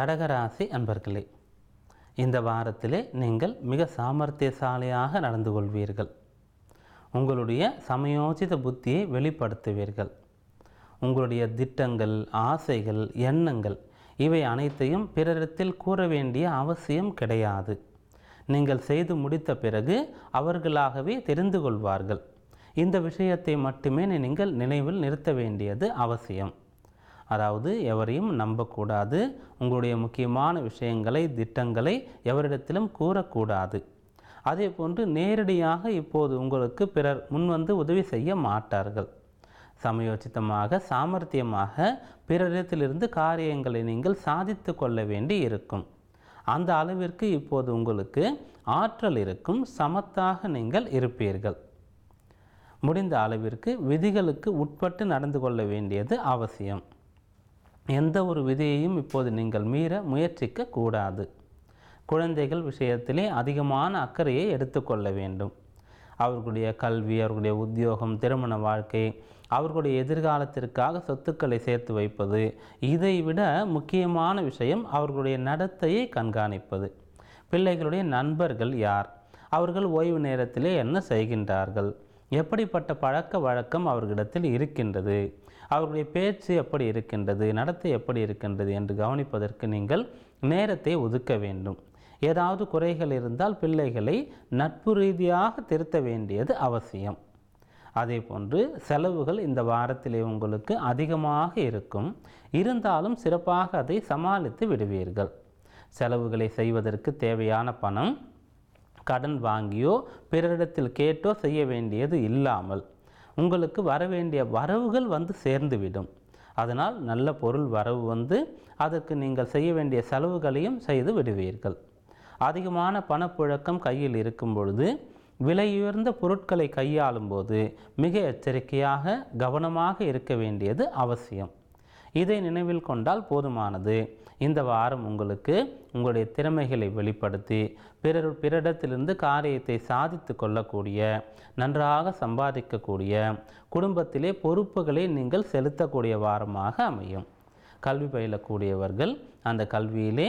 கடகராசி அன்பர்களே இந்த வாரத்திலே நீங்கள் மிக சாமர்த்தியசாலியாக நடந்து கொள்வீர்கள். உங்களுடைய சமயோசித புத்தியை வெளிப்படுத்துவீர்கள். உங்களுடைய திட்டங்கள் ஆசைகள் எண்ணங்கள் இவை அனைத்தையும் பிறரிடத்தில் கூற வேண்டிய அவசியம் கிடையாது. நீங்கள் செய்து முடித்த பிறகு அவர்களாகவே தெரிந்து கொள்வார்கள். இந்த விஷயத்தை மட்டுமே நீங்கள் நினைவில் நிறுத்த வேண்டியது அவசியம். அதாவது எவரையும் நம்பக்கூடாது. உங்களுடைய முக்கியமான விஷயங்களை திட்டங்களை எவரிடத்திலும் கூறக்கூடாது. அதே போன்று நேரடியாக இப்போது உங்களுக்கு பிறர் முன்வந்து உதவி செய்ய மாட்டார்கள். சமயோசித்தமாக சாமர்த்தியமாக பிறரிடத்திலிருந்து காரியங்களை நீங்கள் சாதித்து கொள்ள வேண்டி இருக்கும். அந்த அளவிற்கு இப்போது உங்களுக்கு ஆற்றல் இருக்கும் சமத்தாக நீங்கள் இருப்பீர்கள். முடிந்த அளவிற்கு விதிகளுக்கு உட்பட்டு நடந்து கொள்ள வேண்டியது அவசியம். எந்த ஒரு விதியையும் இப்போது நீங்கள் மீற முயற்சிக்க கூடாது குழந்தைகள் விஷயத்திலே அதிகமான அக்கறையை எடுத்துக்கொள்ள வேண்டும். அவர்களுடைய கல்வி அவர்களுடைய உத்தியோகம் திருமண வாழ்க்கை அவர்களுடைய எதிர்காலத்திற்காக சொத்துக்களை சேர்த்து வைப்பது இதை விட முக்கியமான விஷயம் அவர்களுடைய நடத்தையை கண்காணிப்பது. பிள்ளைகளுடைய நண்பர்கள் யார்? அவர்கள் ஓய்வு நேரத்திலே என்ன செய்கின்றார்கள்? எப்படிப்பட்ட பழக்க வழக்கம் அவர்களிடத்தில் இருக்கின்றது? அவர்களுடைய பேச்சு எப்படி இருக்கின்றது? நடத்தை எப்படி இருக்கின்றது என்று கவனிப்பதற்கு நீங்கள் நேரத்தை ஒதுக்க வேண்டும். ஏதாவது குறைகள் இருந்தால் பிள்ளைகளை நட்பு ரீதியாக திருத்த வேண்டியது அவசியம். அதே போன்று செலவுகள் இந்த வாரத்திலே உங்களுக்கு அதிகமாக இருக்கும். இருந்தாலும் சிறப்பாக அதை சமாளித்து விடுவீர்கள். செலவுகளை செய்வதற்கு தேவையான பணம் கடன் வாங்கியோ பிறரிடத்தில் கேட்டோ செய்ய வேண்டியது இல்லாமல் உங்களுக்கு வர வேண்டிய வரவுகள் வந்து சேர்ந்துவிடும். அதனால் நல்ல பொருள் வரவு வந்து அதற்கு நீங்கள் செய்ய வேண்டிய செலவுகளையும் செய்து விடுவீர்கள். அதிகமான பணப்புழக்கம் கையில் இருக்கும் பொழுது விலையுயர்ந்த பொருட்களை கையாளும் போது மிக எச்சரிக்கையாக கவனமாக இருக்க வேண்டியது அவசியம். இதை நினைவில் கொண்டால் போதுமானது. இந்த வாரம் உங்களுக்கு உங்களுடைய திறமைகளை வெளிப்படுத்தி பிறர் பிறரிடத்திலிருந்து காரியத்தை சாதித்து கொள்ளக்கூடிய நன்றாக சம்பாதிக்கக்கூடிய குடும்பத்திலே பொறுப்புகளை நீங்கள் செலுத்தக்கூடிய வாரமாக அமையும். கல்வி பயிலக்கூடியவர்கள் அந்த கல்வியிலே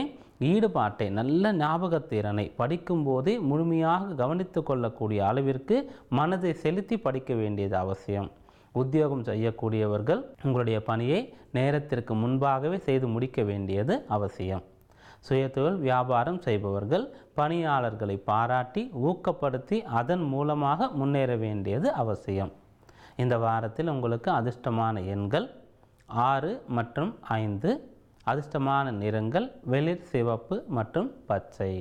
ஈடுபாட்டை நல்ல ஞாபகத்திறனை படிக்கும்போதே முழுமையாக கவனித்து கொள்ளக்கூடிய அளவிற்கு மனதை செலுத்தி படிக்க வேண்டியது அவசியம். உத்தியோகம் செய்யக்கூடியவர்கள் உங்களுடைய பணியை நேரத்திற்கு முன்பாகவே செய்து முடிக்க வேண்டியது அவசியம். சுயதொழில் வியாபாரம் செய்பவர்கள் பணியாளர்களை பாராட்டி ஊக்கப்படுத்தி அதன் மூலமாக முன்னேற வேண்டியது அவசியம். இந்த வாரத்தில் உங்களுக்கு அதிர்ஷ்டமான எண்கள் ஆறு மற்றும் ஐந்து அதிர்ஷ்டமான நிறங்கள் வெளிர் சிவப்பு மற்றும் பச்சை.